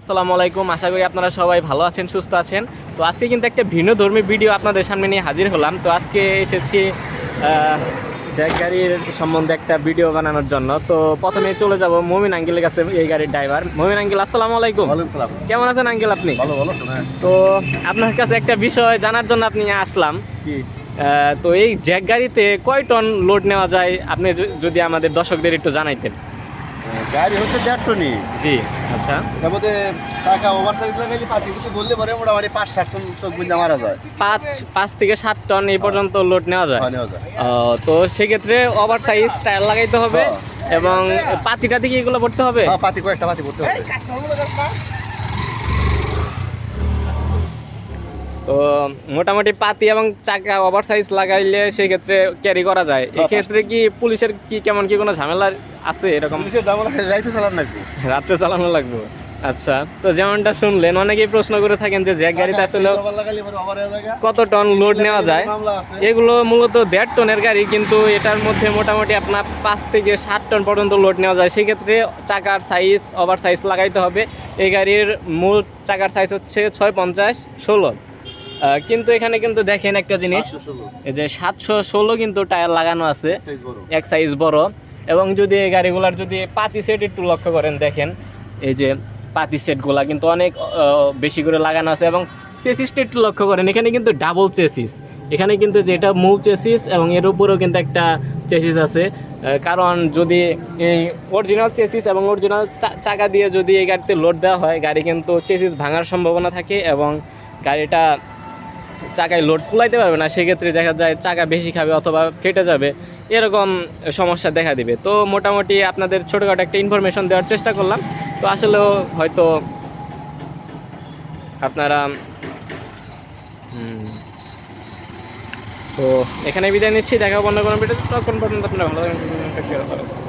আসসালামু আলাইকুম। আশা করি আপনারা সবাই ভালো আছেন সুস্থ আছেন। তো আজকে কিন্তু একটা ভিন্ন ধর্মী ভিডিও আপনাদের সামনে নিয়ে হাজির হলাম। তো আজকে এসেছি জ্যাক গাড়ির সম্বন্ধে একটা ভিডিও বানানোর জন্য। তো প্রথমে চলে যাব মমিন আঙ্কেলের কাছে এই গাড়ির ড্রাইভার মমিন আঙ্কেল আসসালামু আলাইকুম। সালাম। কেমন আছেন আঙ্কেল আপনি? ভালো ভালো শোনা তো আপনার কাছে একটা বিষয় জানার জন্য আপনি আসলাম। কি? তো এই জ্যাক গাড়িতে কয় টন লোড নেওয়া যায়? আপনি যদি আমাদের দর্শকদের একটু জানাইতেন। গাড়ি হচ্ছে দেড় টনি। জি আচ্ছা। এর মধ্যে টাকা ওভার সাইজ লাগাইলে পাঁচ কেজি বললে পরে মোটামুটি পাঁচ সাত টন চোখ বুঝে মারা যায়। পাঁচ পাঁচ থেকে সাত টন এই পর্যন্ত লোড নেওয়া যায়। যায়। তো সেক্ষেত্রে ওভার সাইজ টায়ার লাগাইতে হবে হ্যাঁ। এবং পাতিটা দিকে এগুলো পড়তে হবে? হ্যাঁ পাতি কয়েকটা পাতি পড়তে হবে। তো মোটামুটি পাতি এবং চাকা ওভার সাইজ লাগাইলে সেক্ষেত্রে ক্যারি করা যায়। এক্ষেত্রে কি পুলিশের কি কেমন কি কোনো ঝামেলা আছে এরকম? পুলিশের যাইতে চালান নাকি? রাত্রে চালানো লাগবে। আচ্ছা তো যেমনটা শুনলেন অনেকেই প্রশ্ন করে থাকেন যে জ্যাক গাড়িতে আসলে কত টন লোড নেওয়া যায়? এগুলো মূলত দেড় টনের গাড়ি কিন্তু এটার মধ্যে মোটামুটি আপনার পাঁচ থেকে সাত টন পর্যন্ত লোড নেওয়া যায়। সেক্ষেত্রে চাকার সাইজ ওভার সাইজ লাগাইতে হবে। এই গাড়ির মূল চাকার সাইজ হচ্ছে ছয় পঞ্চাশ ষোলো। কিন্তু এখানে কিন্তু দেখেন একটা জিনিস। এই যে সাতশো ষোলো কিন্তু টায়ার লাগানো আছে। এক সাইজ বড়। এবং যদি এই গাড়িগুলার যদি পাতি সেট একটু লক্ষ্য করেন দেখেন এই যে পাতি সেটগুলা কিন্তু অনেক বেশি করে লাগানো আছে এবং চেসিসটা একটু লক্ষ্য করেন এখানে কিন্তু ডাবল চেসিস এখানে কিন্তু যেটা মূল চেসিস এবং এর উপরেও কিন্তু একটা চেসিস আছে। কারণ যদি এই অরিজিনাল চেসিস এবং অরিজিনাল চাকা দিয়ে যদি এই গাড়িতে লোড দেওয়া হয় গাড়ি কিন্তু চেসিস ভাঙার সম্ভাবনা থাকে এবং গাড়িটা চাকায় লোড কুলাইতে পারবে না সেক্ষেত্রে দেখা যায় চাকা বেশি খাবে অথবা ফেটে যাবে এরকম সমস্যা দেখা দিবে। তো মোটামুটি আপনাদের ছোটোখাটো একটা ইনফরমেশন দেওয়ার চেষ্টা করলাম। তো আসলেও হয়তো আপনারা তো এখানে বিদায় নিচ্ছি দেখা অন্য কোনো ভিডিও তখন পর্যন্ত আপনারা ভালো থাকবেন,